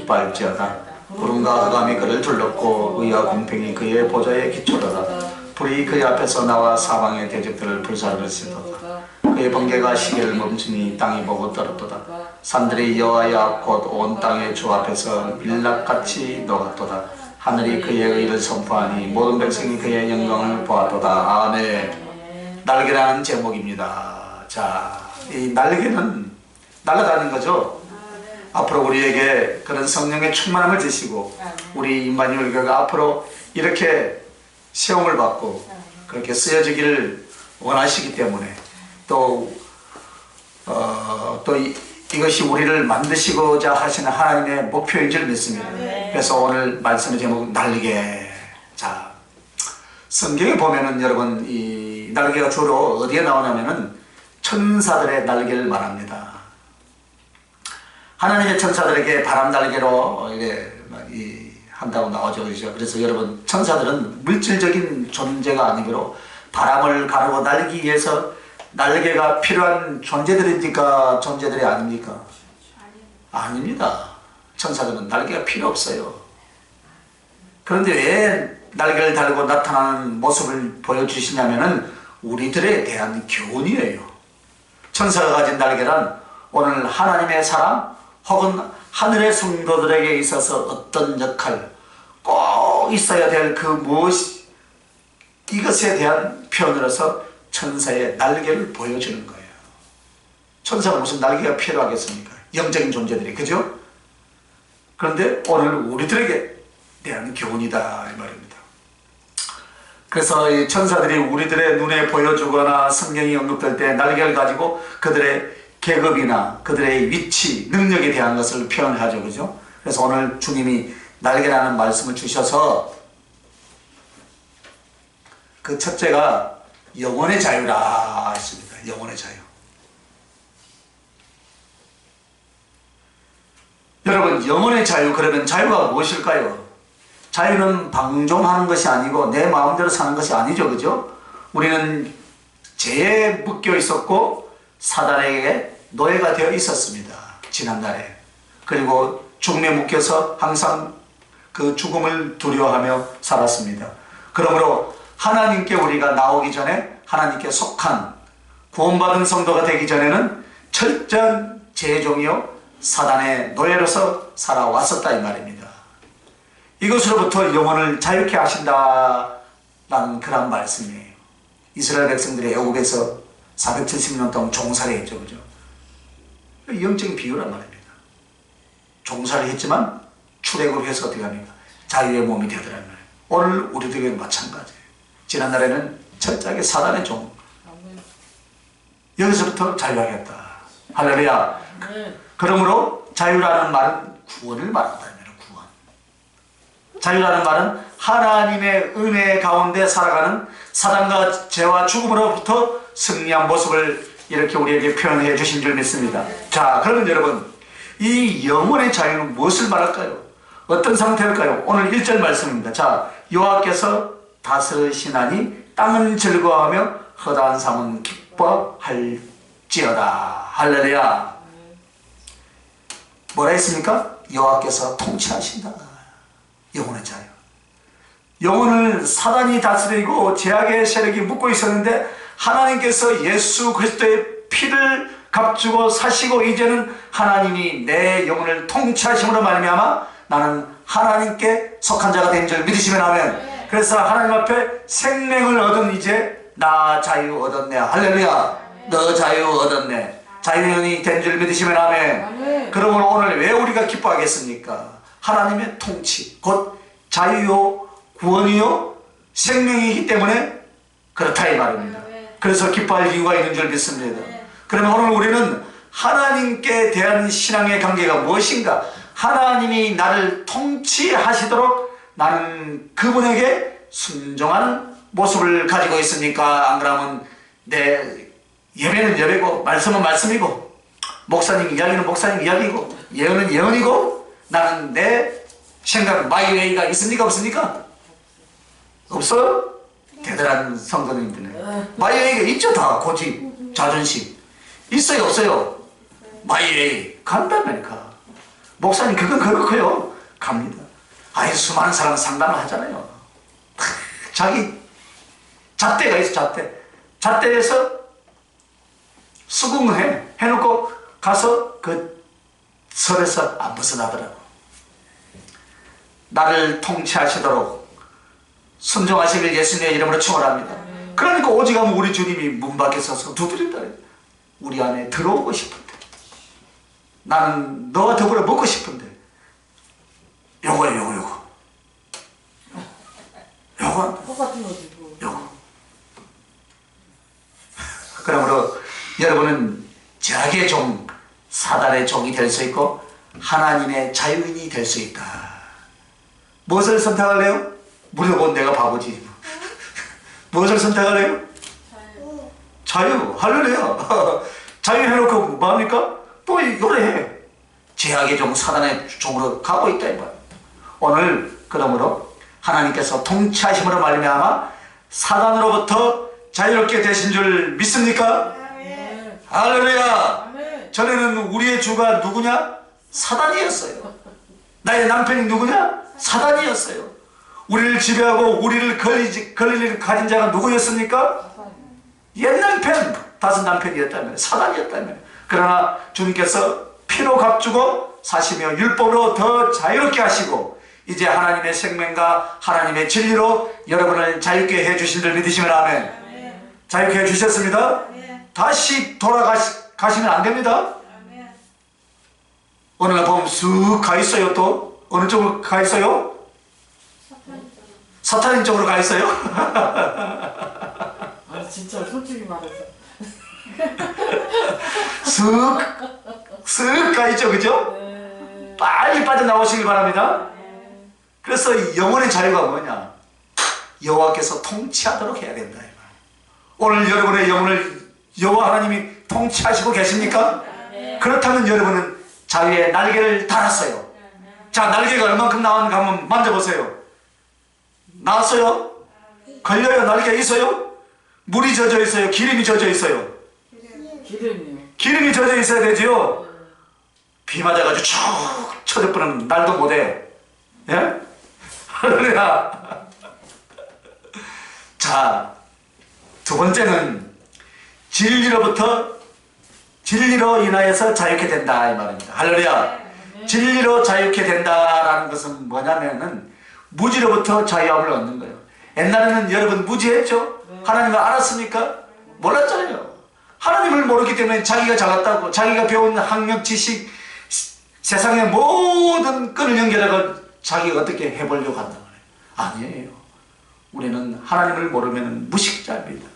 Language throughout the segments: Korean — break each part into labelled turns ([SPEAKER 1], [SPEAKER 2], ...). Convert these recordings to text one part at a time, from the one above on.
[SPEAKER 1] 기뻐할지어다. 구름과 흑암이 그를 둘렀고 의와 공평이 그의 보좌에 기초로다. 불이 그의 앞에서 나와 사방의 대적들을 불사르시도다. 그의 번개가 시계를 멈추니 땅이 보고 떨었도다. 산들이 여호와의 앞곧 온 땅의 주 앞에서 밀락같이 녹았도다. 하늘이 그의 의를 선포하니 모든 백성이 그의 영광을 보았도다. 아멘. 날개라는 제목입니다. 자 이 날개는 날아가는 거죠 앞으로 우리에게 그런 성령의 충만함을 주시고 우리 임마누엘 교회가 앞으로 이렇게 시험을 받고 그렇게 쓰여지기를 원하시기 때문에 또, 어, 또 이, 이것이 우리를 만드시고자 하시는 하나님의 목표인 줄 믿습니다. 그래서 오늘 말씀의 제목은 날개. 자, 성경에 보면은 여러분 이 날개가 주로 어디에 나오냐면은 천사들의 날개를 말합니다. 하나님의 천사들에게 바람 날개로 이게 이 한다고 나오죠. 그렇죠? 그래서 여러분 천사들은 물질적인 존재가 아니므로 바람을 가르고 날기 위해서 날개가 필요한 존재들입니까? 존재들이 아닙니까? 아닙니다. 천사들은 날개가 필요 없어요. 그런데 왜 날개를 달고 나타나는 모습을 보여주시냐면은 우리들에 대한 교훈이에요. 천사가 가진 날개란 오늘 하나님의 사람 혹은 하늘의 성도들에게 있어서 어떤 역할 꼭 있어야 될 그 무엇 이것에 대한 표현으로서 천사의 날개를 보여주는 거예요. 천사가 무슨 날개가 필요하겠습니까? 영적인 존재들이 그죠? 그런데 오늘 우리들에게 대한 교훈이다 이 말입니다. 그래서 이 천사들이 우리들의 눈에 보여주거나 성경이 언급될 때 날개를 가지고 그들의 계급이나 그들의 위치, 능력에 대한 것을 표현하죠. 그죠? 그래서 오늘 주님이 날개라는 말씀을 주셔서 그 첫째가 영혼의 자유라 했습니다. 영혼의 자유. 여러분, 영혼의 자유, 그러면 자유가 무엇일까요? 자유는 방종하는 것이 아니고 내 마음대로 사는 것이 아니죠. 그죠? 우리는 죄에 묶여 있었고 사단에게 노예가 되어 있었습니다. 지난날에. 그리고 죽음에 묶여서 항상 그 죽음을 두려워하며 살았습니다. 그러므로 하나님께 우리가 나오기 전에 하나님께 속한 구원받은 성도가 되기 전에는 철저한 제종이요 사단의 노예로서 살아왔었다 이 말입니다. 이것으로부터 영혼을 자유케 하신다라는 그런 말씀이에요. 이스라엘 백성들이 애국에서 470년 동안 종살이 했죠. 그죠? 영적인 비유란 말입니다. 종살이 했지만 출애굽을 해서 어떻게 합니까? 자유의 몸이 되더라는 말이에요. 오늘 우리들에게 마찬가지예요. 지난날에는 철저하게 사단의 종. 여기서부터 자유하겠다. 할렐루야. 그러므로 자유라는 말은 구원을 말한다. 구원. 자유라는 말은 하나님의 은혜 가운데 살아가는 사단과 죄와 죽음으로부터 승리한 모습을 이렇게 우리에게 표현해 주신 줄 믿습니다. 자, 그러면 여러분, 이 영혼의 자유는 무엇을 말할까요? 어떤 상태일까요? 오늘 1절 말씀입니다. 자, 여호와께서 다스리시나니 땅은 즐거워하며 허다한 삶은 기뻐할지어다. 할렐루야. 뭐라 했습니까? 여호와께서 통치하신다. 영혼의 자유. 영혼을 사단이 다스리고 죄악의 세력이 묶고 있었는데 하나님께서 예수 그리스도의 피를 값주고 사시고 이제는 하나님이 내 영혼을 통치하심으로 말미암아 나는 하나님께 속한 자가 된 줄 믿으시면 하면 그래서 하나님 앞에 생명을 얻은 이제 나 자유 얻었네. 할렐루야. 너 자유 얻었네. 자유인이 된 줄 믿으시면 하면 그러면 오늘 왜 우리가 기뻐하겠습니까? 하나님의 통치. 곧 자유요 구원이요 생명이기 때문에 그렇다 이 말입니다 그래서 기뻐할 이유가 있는 줄 믿습니다 그러면 오늘 우리는 하나님께 대한 신앙의 관계가 무엇인가 하나님이 나를 통치하시도록 나는 그분에게 순종하는 모습을 가지고 있습니까? 안 그러면 내 예배는 예배고 말씀은 말씀이고 목사님 이야기는 목사님 이야기고 예언은 예언이고 나는 내 생각 마이웨이가 있습니까? 없습니까? 없어요? 대단한 성도님들네 마이웨이가 있죠 다 고집 자존심 있어요 없어요 마이웨이 간단하니까 목사님 그건 그렇고요. 갑니다. 아이 수많은 사람 상담을 하잖아요. 자기 잣대가 있어 잣대. 잣대에서 수긍을 해. 해놓고 가서 그 설에서 안 벗어나더라고. 나를 통치하시도록 순종하시길 예수님의 이름으로 축원합니다. 그러니까 오직하면 우리 주님이 문 밖에 서서 두드린다. 우리 안에 들어오고 싶은데 나는 너와 더불어 먹고 싶은데 요거요 요거 요거 요거
[SPEAKER 2] 똑같은 거지 뭐.
[SPEAKER 1] 요거 그러므로 여러분은 죄악의 종 사단의 종이 될 수 있고 하나님의 자유인이 될 수 있다 무엇을 선택할래요? 물어본 내가 바보지 무엇을 선택할래요? 자유 할렐루야 자유 해놓고 뭐합니까? 또 노래해 죄악의 종 사단의 종으로 가고 있다. 오늘 그러므로 하나님께서 통치하심으로 말미암아 사단으로부터 자유롭게 되신 줄 믿습니까?
[SPEAKER 2] 네.
[SPEAKER 1] 할렐루야
[SPEAKER 2] 아멘.
[SPEAKER 1] 전에는 우리의 주가 누구냐? 사단이었어요 나의 남편이 누구냐? 사단이었어요 우리를 지배하고 우리를 걸리지, 걸릴 가진 자가 누구였습니까? 옛 남편, 다섯 남편이었다면 사단이었다면. 그러나 주님께서 피로 값주고 사시며 율법으로 더 자유롭게 하시고 이제 하나님의 생명과 하나님의 진리로 여러분을 자유케 해주신 줄 믿으시면 아멘. 자유케 해주셨습니다? 다시 돌아가시면 안 됩니다. 어느 날 보면 쑥 가 있어요 또. 어느 쪽으로 가 있어요? 사탄인 쪽으로 가 있어요?
[SPEAKER 2] 아니 진짜 솔직히 말해서
[SPEAKER 1] 쓱, 쓱가 있죠, 그죠?
[SPEAKER 2] 네.
[SPEAKER 1] 빨리 빠져나오시길 바랍니다. 그래서 영혼의 자유가 뭐냐? 여호와께서 통치하도록 해야 된다. 오늘 여러분의 영혼을 여호와 하나님이 통치하시고 계십니까? 그렇다면 여러분은 자유의 날개를 달았어요. 자, 날개가 얼만큼 나왔는가 한번 만져보세요. 나왔어요? 걸려요? 날개 있어요? 물이 젖어 있어요? 기름이 젖어 있어요?
[SPEAKER 2] 기름이요.
[SPEAKER 1] 기름이 젖어 있어야 되지요. 비 맞아가지고 쭉 쳐져버리면 날도 못해. 예? 할렐루야. 자, 두 번째는 진리로부터 진리로 인하여서 자유케 된다 이 말입니다. 할렐루야. 진리로 자유케 된다라는 것은 뭐냐면은 무지로부터 자유함을 얻는 거예요. 옛날에는 여러분 무지했죠? 하나님을 알았습니까? 몰랐잖아요. 하나님을 모르기 때문에 자기가 잘났다고 자기가 배운 학력 지식 세상의 모든 끈을 연결해서 자기가 어떻게 해보려고 한단 말이에요. 아니에요. 우리는 하나님을 모르면 무식자입니다.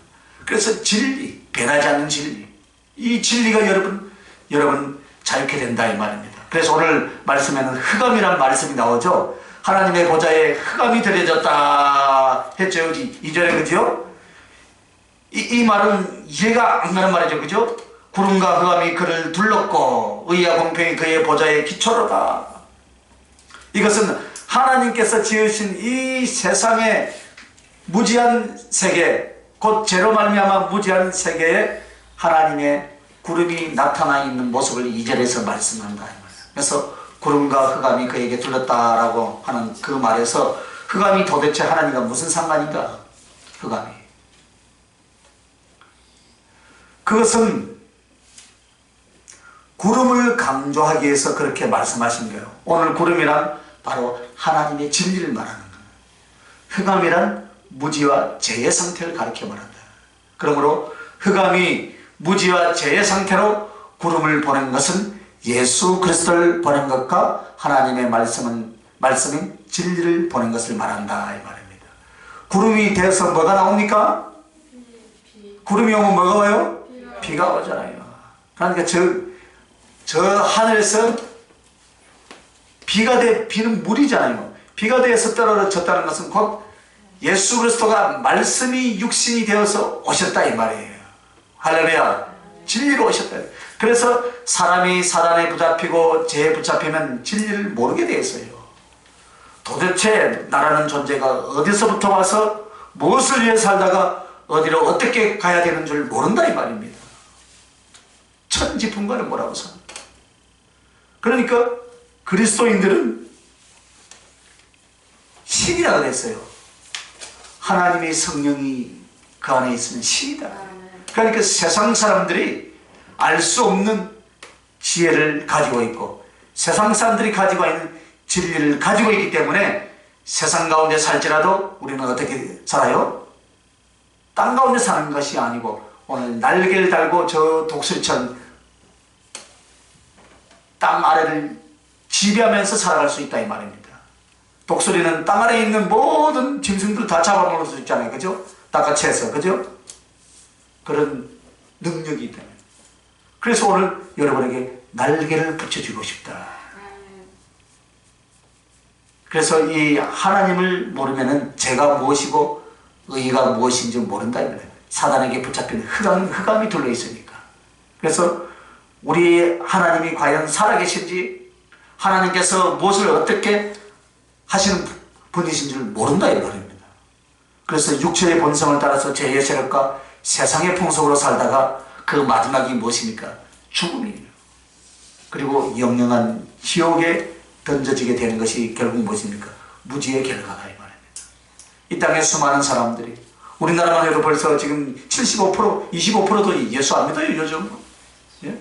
[SPEAKER 1] 그래서 진리, 변하지 않는 진리. 이 진리가 여러분, 여러분 자유케 된다 이 말입니다. 그래서 오늘 말씀에는 흑암이란 말씀이 나오죠. 하나님의 보좌에 흑암이 들여졌다 했죠. 이 절에 그죠? 이, 이 말은 이해가 안 가는 말이죠. 그죠? 구름과 흑암이 그를 둘렀고 의와 공평이 그의 보좌의 기초로다. 이것은 하나님께서 지으신 이 세상의 무지한 세계, 곧 죄로 말미암아 무지한 세계에 하나님의 구름이 나타나 있는 모습을 이절에서 말씀한다. 그래서 구름과 흑암이 그에게 둘렀다라고 하는 그 말에서 흑암이 도대체 하나님과 무슨 상관인가? 흑암이. 그것은 구름을 강조하기 위해서 그렇게 말씀하신 거예요. 오늘 구름이란 바로 하나님의 진리를 말하는 거예요. 흑암이란 무지와 죄의 상태를 가리켜 말한다. 그러므로 흑암이 무지와 죄의 상태로 구름을 보낸 것은 예수 그리스도를 보낸 것과 하나님의 말씀은 말씀인 진리를 보낸 것을 말한다 이 말입니다. 구름이 되어서 뭐가 나옵니까? 구름이 오면 뭐가 와요? 비가 오잖아요. 그러니까 저, 저 하늘에서 비가 돼, 비는 물이잖아요. 비가 되어서 떨어졌다는 것은 곧 예수 그리스도가 말씀이 육신이 되어서 오셨다 이 말이에요. 할렐루야. 진리로 오셨다. 그래서 사람이 사단에 붙잡히고 죄에 붙잡히면 진리를 모르게 돼 있어요. 도대체 나라는 존재가 어디서부터 와서 무엇을 위해 살다가 어디로 어떻게 가야 되는 줄 모른다 이 말입니다. 천지풍과는 뭐라고 삽니까? 그러니까 그리스도인들은 신이라 그랬어요. 하나님의 성령이 그 안에 있으면 신이다. 그러니까 세상 사람들이 알 수 없는 지혜를 가지고 있고 세상 사람들이 가지고 있는 진리를 가지고 있기 때문에 세상 가운데 살지라도 우리는 어떻게 살아요? 땅 가운데 사는 것이 아니고 오늘 날개를 달고 저 독수리처럼 땅 아래를 지배하면서 살아갈 수 있다 이 말입니다. 독수리는 땅 아래에 있는 모든 짐승들 다 잡아먹을 수 있잖아요. 그죠? 해서. 그죠? 그런 능력이 있다. 그래서 오늘 여러분에게 날개를 붙여주고 싶다. 그래서 이 하나님을 모르면은 제가 무엇이고 의가 무엇인지 모른다. 사단에게 붙잡힌 흑암, 흑암이 둘러 있으니까. 그래서 우리 하나님이 과연 살아계신지 하나님께서 무엇을 어떻게 하시는 분이신지를 모른다 이 말입니다. 그래서 육체의 본성을 따라서 죄의 세력과 세상의 풍속으로 살다가 그 마지막이 무엇입니까? 죽음이에요. 그리고 영영한 지옥에 던져지게 되는 것이 결국 무엇입니까? 무지의 결과다 이 말입니다. 이 땅에 수많은 사람들이 우리나라만 해도 벌써 지금 75% 25%도 예수 안 믿어요 요즘 예?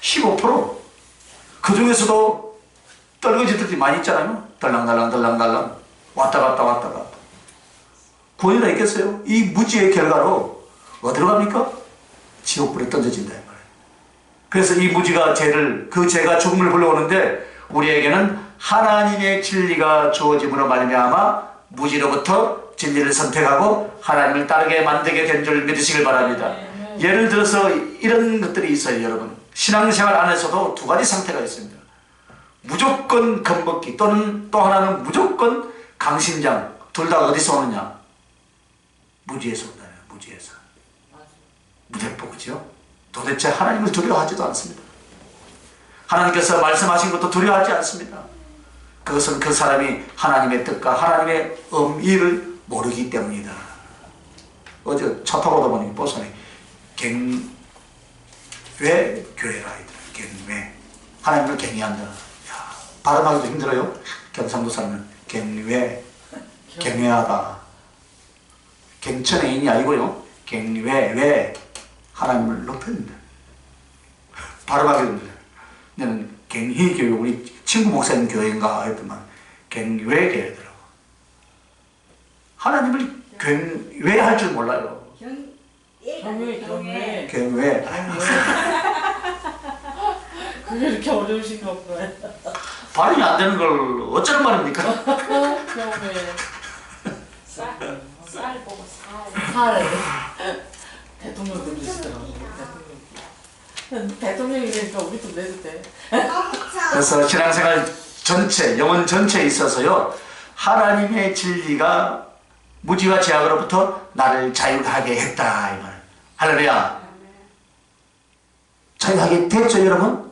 [SPEAKER 1] 15%. 그 중에서도 떨거지들이 많이 있잖아요. 달랑달랑 달랑달랑 왔다 갔다 왔다 갔다. 구원이 다 있겠어요? 이 무지의 결과로 어디로 갑니까? 지옥불에 던져진다 이 말이에요. 그래서 이 무지가 죄를 그 죄가 죽음을 불러오는데 우리에게는 하나님의 진리가 주어짐으로 말미암아 무지로부터 진리를 선택하고 하나님을 따르게 만들게 된 줄 믿으시길 바랍니다. 예를 들어서 이런 것들이 있어요, 여러분. 신앙생활 안에서도 두 가지 상태가 있습니다. 무조건 겁먹기 또는 또 하나는 무조건 강심장. 둘 다 어디서 오느냐? 무지에서 온다요 무지에서. 그죠? 도대체 하나님을 두려워하지도 않습니다. 하나님께서 말씀하신 것도 두려워하지 않습니다. 그것은 그 사람이 하나님의 뜻과 하나님의 의를 모르기 때문이다. 어제 차 타고 오다 보니 버스에 갱, 왜 교회라 이더라. 갱왜. 하나님을 갱의한다. 야, 발음하기도 힘들어요. 경상도 사람은 갱왜, 갱회하다. 갱천의 인이 아니고요. 갱왜, 왜 하나님을 높였는데. 발음하기도 힘들어요. 나는 갱희 교회, 우리 친구 목사님 교회인가 했더만 갱왜 교회더라고. 하나님을 갱왜 할줄 몰라요.
[SPEAKER 2] 경외 경외.
[SPEAKER 1] 갱왜.
[SPEAKER 2] 그게 이렇게 어려우신가 보다.
[SPEAKER 1] 발음이 안 되는 걸 어쩌는 말입니까?
[SPEAKER 2] 경외.
[SPEAKER 3] 쌀, 쌀 보고 살.
[SPEAKER 2] 살. 대통령도 계시더라고. 대통령. 대통령이니까 우리도 내도 돼.
[SPEAKER 1] 그래서 신앙생활 전체, 영혼 전체에 있어서요, 하나님의 진리가 무지와 제약으로부터 나를 자유하게 했다. 이 말. 할렐루야. 자유하게 됐죠, 여러분?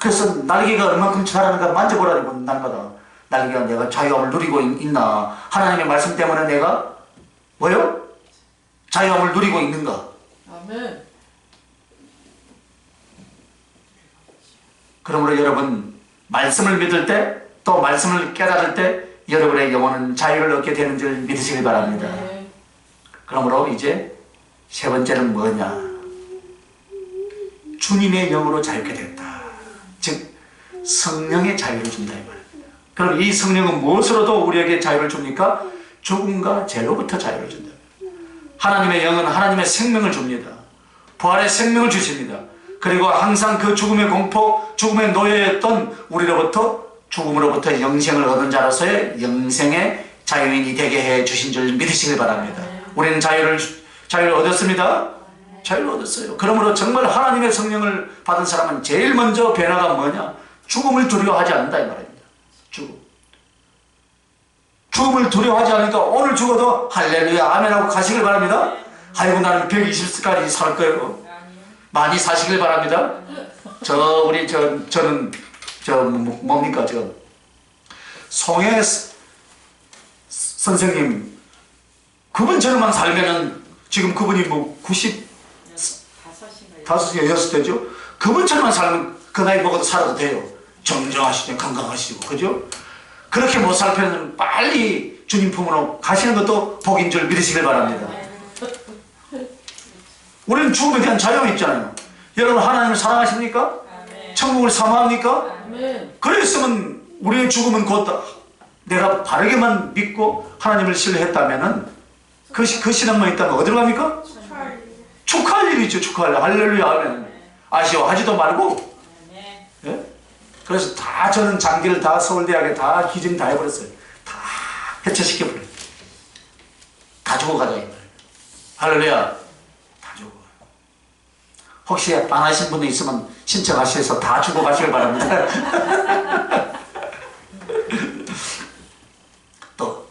[SPEAKER 1] 그래서 날개가 얼만큼 자라는가 만져보라고 날마다. 날개가 내가 자유함을 누리고 있- 있나? 하나님의 말씀 때문에 내가 뭐요? 자유함을 누리고 있는가?
[SPEAKER 2] 아멘.
[SPEAKER 1] 그러므로 여러분 말씀을 믿을 때 또 말씀을 깨달을 때 여러분의 영혼은 자유를 얻게 되는 줄 믿으시길 바랍니다.
[SPEAKER 2] 네.
[SPEAKER 1] 그러므로 이제 세 번째는 뭐냐? 주님의 영으로 자유케 됐다. 즉 성령의 자유를 준다 이 말입니다. 그럼 이 성령은 무엇으로도 우리에게 자유를 줍니까? 죽음과 죄로부터 자유를 준다. 하나님의 영은 하나님의 생명을 줍니다. 부활의 생명을 주십니다. 그리고 항상 그 죽음의 공포, 죽음의 노예였던 우리로부터 죽음으로부터 영생을 얻은 자로서의 영생의 자유인이 되게 해 주신 줄 믿으시길 바랍니다. 우리는 자유를 자유를 얻었습니다. 자유를 얻었어요. 그러므로 정말 하나님의 성령을 받은 사람은 제일 먼저 변화가 뭐냐? 죽음을 두려워하지 않는다 이 말입니다. 죽음. 죽음을 두려워하지 않으니까 오늘 죽어도 할렐루야 아멘하고 가시길 바랍니다. 아이고 나는 120세까지 살 거예요. 많이 사시길 바랍니다. 저 우리 저 저는 저 뭐- 뭡니까 저 송혜 스- 선생님 그분처럼만 살면은 지금 그분이 뭐 90,
[SPEAKER 3] 다섯인가
[SPEAKER 1] 다섯이나 여섯 되죠? 그분처럼만 살면 그 나이 먹어도 살아도 돼요. 정정하시고 건강하시고 그죠? 그렇게 못살 편은 빨리 주님 품으로 가시는 것도 복인 줄 믿으시길 바랍니다. 우리는 죽음에 대한 자유가 있잖아요. 여러분 하나님을 사랑하십니까? 천국을 사모합니까? 그랬으면 우리의 죽음은 곧 내가 바르게만 믿고 하나님을 신뢰했다면은 그, 시- 그 신앙만 있다면 어디로 갑니까? 축하할 일이죠 축하할 일 할렐루야 하면 아쉬워하지도 말고 예? 그래서 다 저는 장기를 다 서울대학에 다 기증 다 해버렸어요. 다 해체시켜버렸어요. 다 죽어가자 할렐루야. 다 죽어 혹시 안 하신 분이 있으면 신청하셔서 다 죽어가시길 바랍니다. 또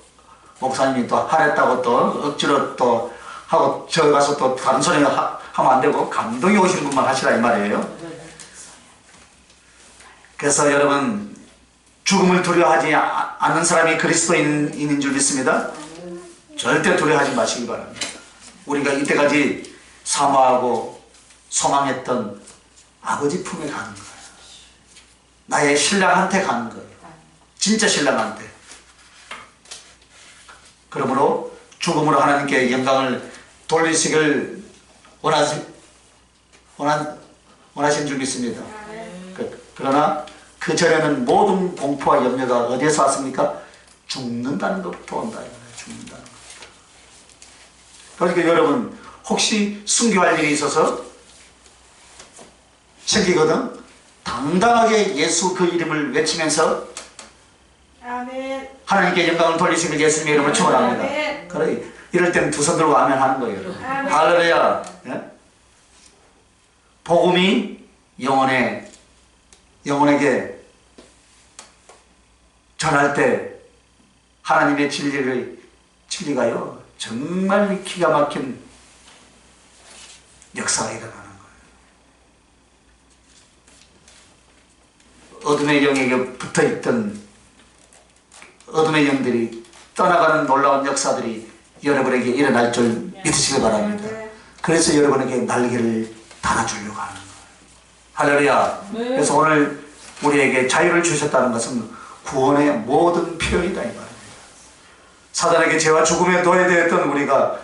[SPEAKER 1] 목사님이 또 하랬다고 또 억지로 또 하고 저 가서 또 다른 소리 하, 하면 안 되고 감동이 오시는 분만 하시라 이 말이에요. 그래서 여러분 죽음을 두려워하지 아- 않는 사람이 그리스도인인 줄 믿습니다. 절대 두려워하지 마시기 바랍니다. 우리가 이때까지 사모하고 소망했던 아버지 품에 가는 거예요. 나의 신랑한테 가는 거예요. 진짜 신랑한테. 그러므로 죽음으로 하나님께 영광을 돌리시길 원하시, 원한, 원하신 줄 믿습니다. 그, 그러나 그 전에는 모든 공포와 염려가 어디에서 왔습니까? 죽는다는 것부터 온다. 죽는다는 것. 그러니까 여러분 혹시 순교할 일이 있어서 생기거든 당당하게 예수 그 이름을 외치면서
[SPEAKER 3] 아멘.
[SPEAKER 1] 하나님께 영광을 돌리시길 예수님의 이름으로 축원합니다. 그래 이럴 때는 두 손 들고 아멘 하는 거예요. 할렐루야. 예? 복음이 영혼에 영혼에게 전할 때 하나님의 진리를 진리가요 정말 기가 막힌 역사가 일어나는 거예요. 어둠의 영에게 붙어 있던 어둠의 영들이 떠나가는 놀라운 역사들이 여러분에게 일어날 줄 믿으시기 바랍니다. 그래서 여러분에게 날개를 달아주려고 하는 거예요. 할렐루야.
[SPEAKER 2] 네.
[SPEAKER 1] 그래서 오늘 우리에게 자유를 주셨다는 것은 구원의 모든 표현이다 이 말입니다. 사단에게 죄와 죽음에 노예되었던 우리가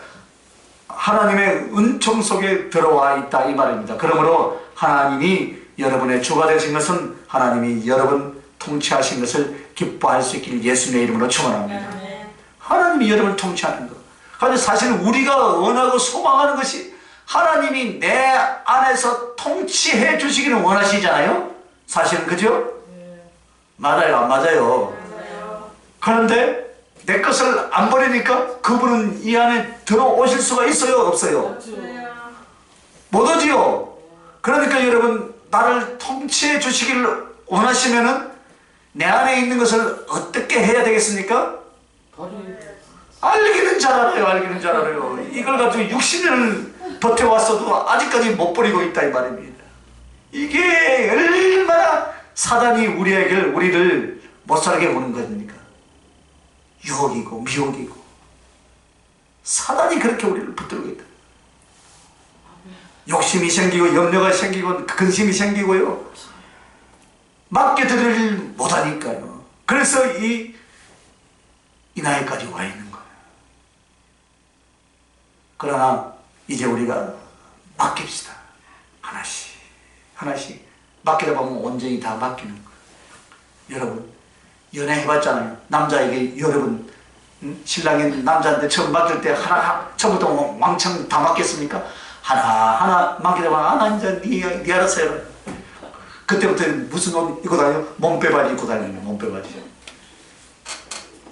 [SPEAKER 1] 하나님의 은총 속에 들어와 있다 이 말입니다. 그러므로 하나님이 여러분의 주가 되신 것은 하나님이 여러분 통치하신 것을 기뻐할 수 있길 예수님의 이름으로 축원합니다. 하나님이 여러분을 통치하는 것. 그런데 사실 우리가 원하고 소망하는 것이 하나님이 내 안에서 통치해 주시기를 원하시잖아요. 사실은 그죠? 맞아요, 안 맞아요. 그런데 내 것을 안 버리니까 그분은 이 안에 들어오실 수가 있어요, 없어요? 못 오지요. 그러니까 여러분 나를 통치해 주시기를 원하시면은 내 안에 있는 것을 어떻게 해야 되겠습니까?
[SPEAKER 2] 버리.
[SPEAKER 1] 알기는 잘 알아요, 알기는 잘 알아요. 이걸 가지고 60년을 버텨왔어도 아직까지 못 버리고 있다 이 말입니다. 이게 얼마나 사단이 우리에게 우리를 못 살게 보는 겁니까? 유혹이고 미혹이고 사단이 그렇게 우리를 붙들고 있다. 욕심이 생기고 염려가 생기고 근심이 생기고요. 맡겨드릴 못하니까요. 그래서 이, 이 나이까지 와 있는 거예요. 그러나 이제 우리가 맡깁시다. 하나씩, 하나씩. 맡기다 보면 온전히 다 맡기는 거예요. 여러분, 연애해봤잖아요. 남자에게 여러분, 응? 신랑이 남자한테 처음 맡길 때 하나, 처음부터 왕창 다 맡겼습니까? 하나, 하나 맡기다 보면, 아, 나 이제 니, 니 알아서. 그때부터 무슨 옷 입고 다녀? 몸빼바지 입고 다니는 몸빼바지.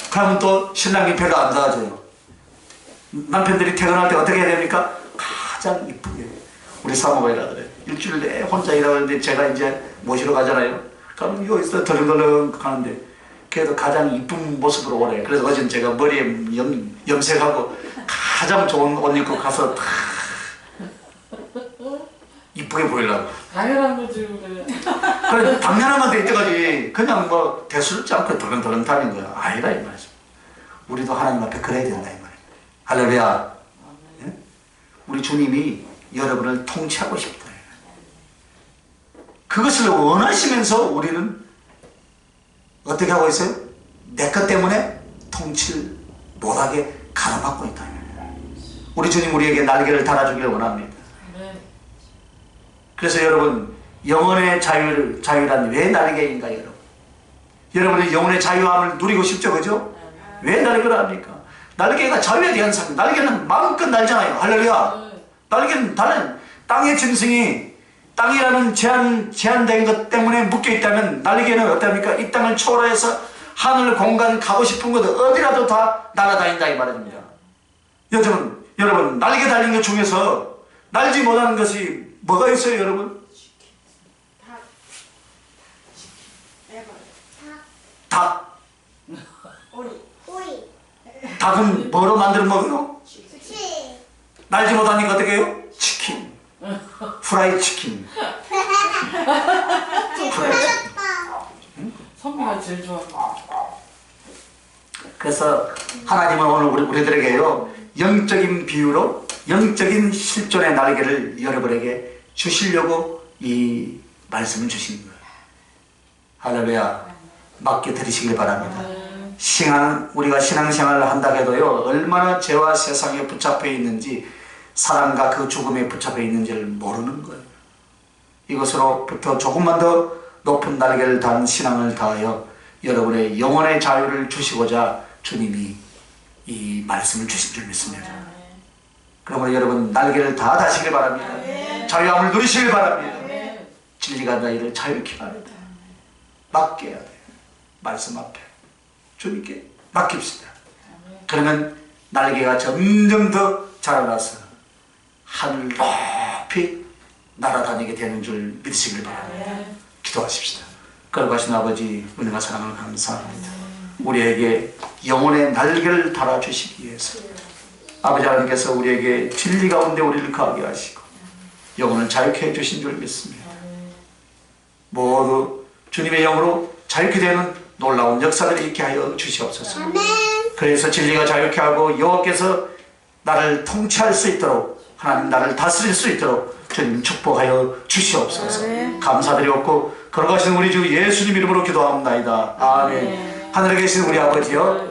[SPEAKER 1] 그러면 또 신랑이 배가 안 닿아져요. 남편들이 퇴근할 때 어떻게 해야 됩니까? 가장 이쁘게. 우리 사모가 일하더래. 일주일 내에 혼자 일하는데 제가 이제 모시러 가잖아요. 그럼 여기서 덜렁덜렁 하는데 그래도 가장 이쁜 모습으로 오래. 그래서 어제 제가 머리에 염, 염색하고 가장 좋은 옷 입고 가서 다 이쁘게 보이려고.
[SPEAKER 2] 당연한 거지 그래.
[SPEAKER 1] 그래 당연하면 돼 이때까지 그냥 뭐 대수롭지 않고 덜렁덜렁 다닌 거야 아니라 이 말이죠 우리도 하나님 앞에 그래야 된다 이 말이야 할렐루야 예? 우리 주님이 여러분을 통치하고 싶다 그것을 원하시면서 우리는 어떻게 하고 있어요? 내 것 때문에 통치를 못하게 가로막고 있다. 우리 주님 우리에게 날개를 달아주길 원합니다. 그래서 여러분 영혼의 자유를 자유란 왜 날개인가 여러분? 여러분의 영혼의 자유함을 누리고 싶죠, 그죠? 왜 날개를 합니까? 날개가 자유에 대한 삶. 날개는 마음껏 날잖아요. 할렐루야.
[SPEAKER 2] 네.
[SPEAKER 1] 날개는 다른 땅의 짐승이 땅이라는 제한 제한된 것 때문에 묶여 있다면 날개는 어떻습니까? 이 땅을 초월해서 하늘 공간 가고 싶은 곳 어디라도 다 날아다닌다 이 말입니다. 여러분, 여러분 날개 달린 것 중에서 날지 못하는 것이 뭐가 있어요, 여러분?
[SPEAKER 3] 닭.
[SPEAKER 1] 닭. 닭은 뭐로 만들어 먹어요?
[SPEAKER 4] 치,
[SPEAKER 1] 날지 못하니까 어떻게 해요? 치킨. 프라이 치킨. 프라이 치킨.
[SPEAKER 2] 선미가 제일 좋아.
[SPEAKER 1] 그래서 하나님은 오늘 우리, 우리들에게요 영적인 비유로 영적인 실존의 날개를 여러분에게 주시려고 이 말씀을 주신 거예요. 할렐루야. 맡겨 드리시길 바랍니다.
[SPEAKER 2] 네.
[SPEAKER 1] 신앙 우리가 신앙생활을 한다 해도요 얼마나 죄와 세상에 붙잡혀 있는지 사랑과 그 죽음에 붙잡혀 있는지를 모르는 거예요. 이것으로부터 조금만 더 높은 날개를 단 신앙을 다하여 여러분의 영혼의 자유를 주시고자 주님이 이 말씀을 주신 줄 믿습니다. 그러므로 여러분 날개를 다 다시길 바랍니다. 자유함을 누리시길 바랍니다.
[SPEAKER 2] 네.
[SPEAKER 1] 진리가 너희를 자유케 합니다. 맡겨야 돼요. 말씀 앞에 주님께 맡깁시다. 그러면 날개가 점점 더 자라나서 하늘 높이 날아다니게 되는 줄 믿으시길 바랍니다.
[SPEAKER 2] 네.
[SPEAKER 1] 기도하십시다. 거룩하신 아버지 은혜가 사랑을 감사합니다. 우리에게 영혼의 날개를 달아주시기 위해서 아버지 하나님께서 우리에게 진리 가운데 우리를 거하게 하시고 영혼을 자유케 해주신 줄 믿습니다. 모두 주님의 영으로 자유케 되는 놀라운 역사를 있게 하여 주시옵소서. 그래서 진리가 자유케 하고 여호와께서 나를 통치할 수 있도록 하나님 나를 다스릴 수 있도록 주님 축복하여 주시옵소서. 감사드리옵고 걸어가신 우리 주 예수님 이름으로 기도합니다. 아멘. 하늘에 계신 우리 아버지여